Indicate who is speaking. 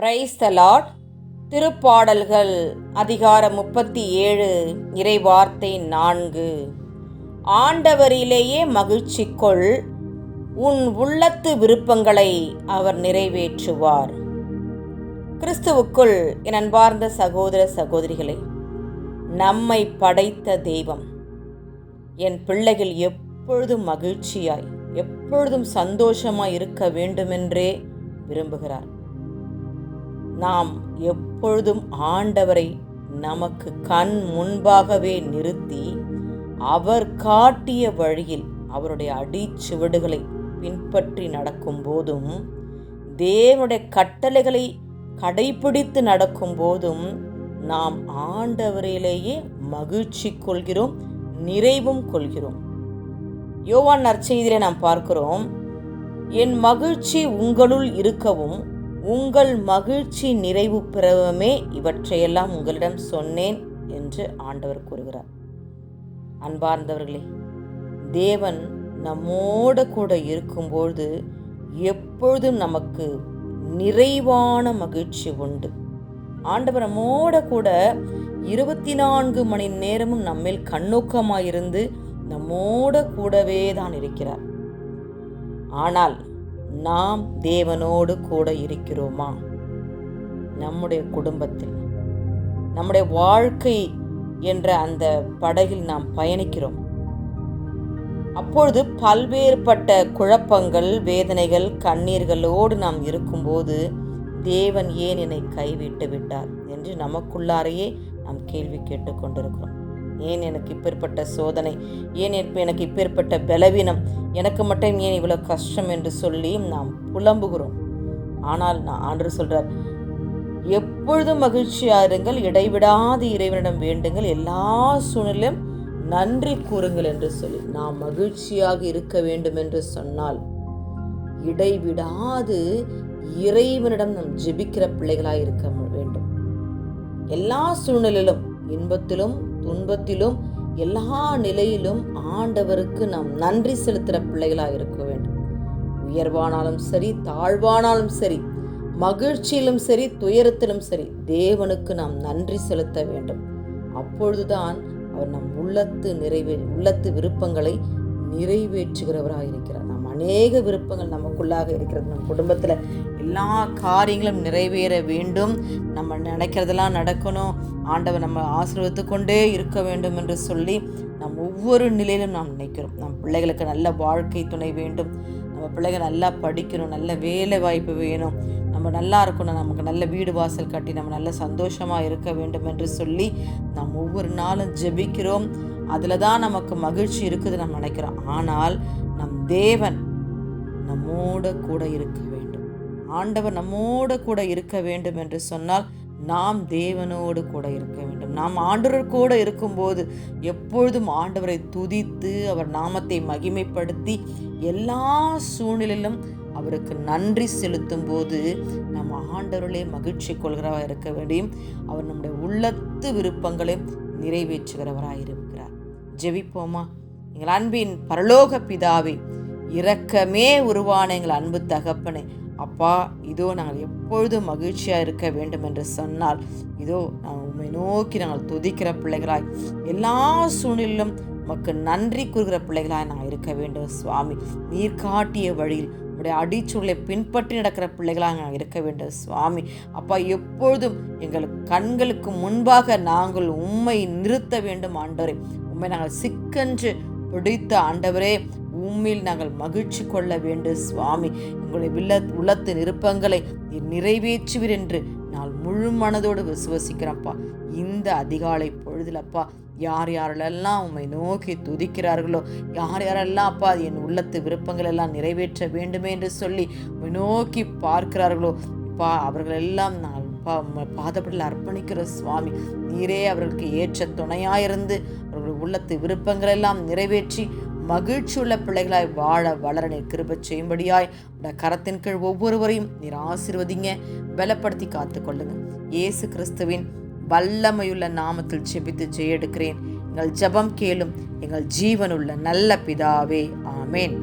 Speaker 1: Praise the Lord திருப்பாடல்கள் அதிகாரம் முப்பத்தி ஏழு இறைவார்த்தை நான்கு. ஆண்டவரிலேயே மகிழ்ச்சி கொள் உன் உள்ளத்து விருப்பங்களை அவர் நிறைவேற்றுவார். கிறிஸ்துவுக்குள் என் அன்பார்ந்த சகோதர சகோதரிகளே நம்மை படைத்த தெய்வம் என் பிள்ளைகள் எப்பொழுதும் மகிழ்ச்சியாய் எப்பொழுதும் சந்தோஷமாய் இருக்க வேண்டுமென்றே விரும்புகிறார். நாம் எப்பொழுதும் ஆண்டவரை நமக்கு கண் முன்பாகவே நிறுத்தி அவர் காட்டிய வழியில் அவருடைய அடிச்சுவடுகளை பின்பற்றி நடக்கும் போதும் தேவனுடைய கட்டளைகளை கடைபிடித்து நடக்கும் போதும் நாம் ஆண்டவரிலேயே மகிழ்ச்சி கொள்கிறோம் நிறைவும் கொள்கிறோம். யோவான் நற்செய்தியிலே நாம் பார்க்கிறோம் என் மகிழ்ச்சி உங்களுள் இருக்கவும் உங்கள் மகிழ்ச்சி நிறைவு பெறவுமே இவற்றையெல்லாம் உங்களிடம் சொன்னேன் என்று ஆண்டவர் கூறுகிறார். அன்பார்ந்தவர்களே தேவன் நம்மோட கூட இருக்கும்பொழுது எப்பொழுதும் நமக்கு நிறைவான மகிழ்ச்சி உண்டு. ஆண்டவர் நம்மோட கூட இருபத்தி நான்கு மணி நேரமும் நம்மேல் கண்ணோக்கமாயிருந்து நம்மோட கூடவே தான் இருக்கிறார். ஆனால் நாம் தேவனோடு கூட இருக்கிறோமா? நம்முடைய குடும்பத்தில். நம்முடைய வாழ்க்கை என்ற அந்த படகில் நாம் பயணிக்கிறோம். அப்பொழுது பல்வேறுபட்ட குழப்பங்கள் வேதனைகள் கண்ணீர்களோடு நாம் இருக்கும்போது தேவன் ஏன் என்னை கைவிட்டு விட்டார்? என்று நமக்குள்ளாரையே நாம் கேள்வி கேட்டுக்கொண்டிருக்கிறோம் ஏன் எனக்கு இப்பேற்பட்ட சோதனை? ஏன் இப்ப எனக்கு இப்பேற்பட்ட பலவீனம்? எனக்கு மட்டும் ஏன் இவ்வளோ கஷ்டம் என்று சொல்லி நாம் புலம்புகிறோம். ஆனால் நான் ஆண்டு சொல்கிறார் எப்பொழுதும் மகிழ்ச்சியாக இருங்கள் இடைவிடாது இறைவனிடம் வேண்டுங்கள் எல்லா சூழ்நிலையும் நன்றி கூறுங்கள் என்று சொல்லி நாம் மகிழ்ச்சியாக இருக்க வேண்டும் என்று சொன்னால் இடைவிடாது இறைவனிடம் நாம் ஜெபிக்கிற பிள்ளைகளாக இருக்க வேண்டும். எல்லா சூழ்நிலையிலும் இன்பத்திலும் துன்பத்திலும் எல்லா நிலையிலும் ஆண்டவருக்கு நாம் நன்றி செலுத்துகிற பிள்ளைகளாக இருக்க வேண்டும். உயர்வானாலும் சரி தாழ்வானாலும் சரி மகிழ்ச்சியிலும் சரி துயரத்திலும் சரி தேவனுக்கு நாம் நன்றி செலுத்த வேண்டும். அப்பொழுதுதான் அவர் நம் உள்ளத்து நிறைவே உள்ளத்து விருப்பங்களை நிறைவேற்றுகிறவராக இருக்கிறார். நம் அநேக விருப்பங்கள் நமக்குள்ளாக இருக்கிறது. நம் குடும்பத்தில் எல்லா காரியங்களும் நிறைவேற வேண்டும். நம்ம நினைக்கிறதெல்லாம் நடக்கணும். ஆண்டவர் நம்ம ஆசீர்வதித்து கொண்டே இருக்க வேண்டும் என்று சொல்லி நாம் ஒவ்வொரு நிலையிலும் நாம் நினைக்கிறோம். நம் பிள்ளைகளுக்கு நல்ல வாழ்க்கை துணை வேண்டும். நம்ம பிள்ளைங்க நல்லா படிக்கணும் நல்ல வேலை வாய்ப்பு வேணும். நம்ம நல்லா இருக்கணும் நமக்கு நல்ல வீடு வாசல் கட்டி நம்ம நல்ல சந்தோஷமாக இருக்க வேண்டும் என்று சொல்லி நாம் ஒவ்வொரு நாளும் ஜெபிக்கிறோம். அதில் தான் நமக்கு மகிழ்ச்சி இருக்குது நம்ம நினைக்கிறோம். ஆனால் நம் தேவன் நம்மோட கூட இருக்க வேண்டும். ஆண்டவர் நம்மோட கூட இருக்க வேண்டும் என்று சொன்னால் நாம் தேவனோடு கூட இருக்க வேண்டும். நாம் ஆண்டவர் கூட இருக்கும்போது எப்பொழுதும் ஆண்டவரை துதித்து அவர் நாமத்தை மகிமைப்படுத்தி எல்லா சூழ்நிலையிலும் அவருக்கு நன்றி செலுத்தும் போது நம்ம ஆண்டவர்களே மகிழ்ச்சி கொள்கிறவராக இருக்க வேண்டியும் அவர் நம்முடைய உள்ளத்து விருப்பங்களை நிறைவேற்றுகிறவராக இருக்கிறார். ஜெபிப்போமா? எங்கள் அன்பின் பரலோக பிதாவே இரக்கமே உருவான எங்கள் அன்பு தகப்பனே அப்பா இதோ நாங்கள் எப்பொழுதும் மகிழ்ச்சியாக இருக்க வேண்டும் என்று சொன்னால் இதோ நாங்கள் உண்மை நோக்கி நாங்கள் துதிக்கிற பிள்ளைகளாய் எல்லா சூழ்நிலையிலும் உமக்கு நன்றி கூறுகிற பிள்ளைகளாய் நாங்கள் இருக்க வேண்டும் சுவாமி. நீர் காட்டிய வழியில் உடைய அடிச்சூழலை பின்பற்றி நடக்கிற பிள்ளைகளாக நாங்கள் இருக்க வேண்டும் சுவாமி. அப்பா எப்பொழுதும் எங்கள் கண்களுக்கு முன்பாக நாங்கள் உண்மை நிறுத்த வேண்டும் ஆண்டவரே. உண்மை நாங்கள் சிக்கன்று பிடித்த ஆண்டவரே உண்மையில் நாங்கள் மகிழ்ச்சி கொள்ள வேண்டும் சுவாமி. உங்களுடைய வில்ல உள்ளத்து நிருப்பங்களை நிறைவேற்றுவீர் என்று நான் முழு மனதோடு விசுவசிக்கிறேன்ப்பா. இந்த அதிகாலை பொழுதுலப்பா யார் யாரெல்லாம் உண்மை நோக்கி துதிக்கிறார்களோ யார் யாரெல்லாம் அப்பா என் உள்ளத்து விருப்பங்கள் எல்லாம் நிறைவேற்ற வேண்டுமே என்று சொல்லி உண்மை நோக்கி பார்க்கிறார்களோ அப்பா அவர்களெல்லாம் நான் பா பாதப்படில் அர்ப்பணிக்கிற சுவாமி. நீரே அவர்களுக்கு ஏற்ற துணையாயிருந்து அவர்கள் உள்ளத்து விருப்பங்களெல்லாம் நிறைவேற்றி மகிழ்ச்சி உள்ள பிள்ளைகளாய் வாழ வளர நீர் கிருப செய்யும்படியாய் உடைய கரத்தின் கீழ் ஒவ்வொருவரையும் நீர் ஆசிர்வதிங்க பலப்படுத்தி காத்துக்கொள்ளுங்க. இயேசு கிறிஸ்துவின் வல்லமையுள்ள நாமத்தில் செபித்து ஜெயெடுக்கிறேன். எங்கள் ஜெபம் கேளும் எங்கள் ஜீவனுள்ள நல்ல பிதாவே ஆமேன்.